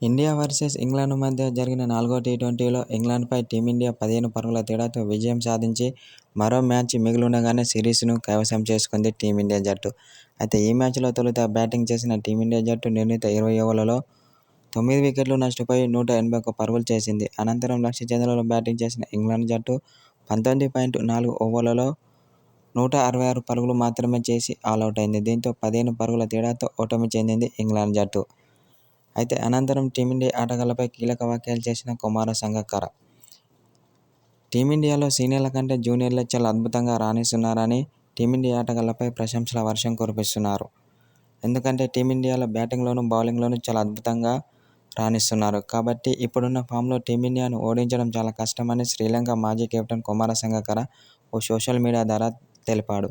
India versus England మధ్య జరిగిన నాలుగో టీ-ట్వంటీలో ఇంగ్లాండ్పై టీమిండియా పదిహేను పరుగుల తేడాతో విజయం సాధించి మరో మ్యాచ్ మిగిలుండగానే సిరీస్ను కైవసం చేసుకుంది టీమిండియా జట్టు. అయితే ఈ మ్యాచ్లో తొలుత బ్యాటింగ్ చేసిన టీమిండియా జట్టు నిర్ణీత ఇరవై ఓవర్లలో తొమ్మిది వికెట్లు నష్టపోయి నూట ఎనభై ఒక్క పరుగులు చేసింది. అనంతరం లక్ష్య చంద్రలో బ్యాటింగ్ చేసిన ఇంగ్లాండ్ జట్టు పంతొమ్మిది పాయింట్ నాలుగు ఓవర్లలో నూట అరవై ఆరు పరుగులు మాత్రమే చేసి ఆలౌటైంది. దీంతో పదిహేను పరుగుల తేడాతో ఓటమి చెందింది ఇంగ్లాండ్ జట్టు. అయితే అనంతరం టీమిండియా ఆటగాళ్ళపై కీలక వ్యాఖ్యలు చేసిన కుమార సంగక్కర. టీమిండియాలో సీనియర్ల కంటే జూనియర్లే చాలా అద్భుతంగా రాణిస్తున్నారని టీమిండియా ఆటగాళ్ళపై ప్రశంసల వర్షం కురిపిస్తున్నారు. ఎందుకంటే టీమిండియాలో బ్యాటింగ్లోనూ, బౌలింగ్లోనూ చాలా అద్భుతంగా రాణిస్తున్నారు. కాబట్టి ఇప్పుడున్న ఫామ్లో టీమిండియాను ఓడించడం చాలా కష్టమని శ్రీలంక మాజీ కెప్టెన్ కుమార సంగక్కర ఓ సోషల్ మీడియా ద్వారా తెలిపాడు.